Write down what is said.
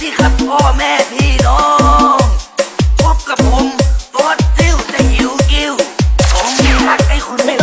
ที่ครับพ่อแม่พี่น้อง พบกับผมตอดซิ่วจะหิวกิ้วผมรักไอ้คนไม่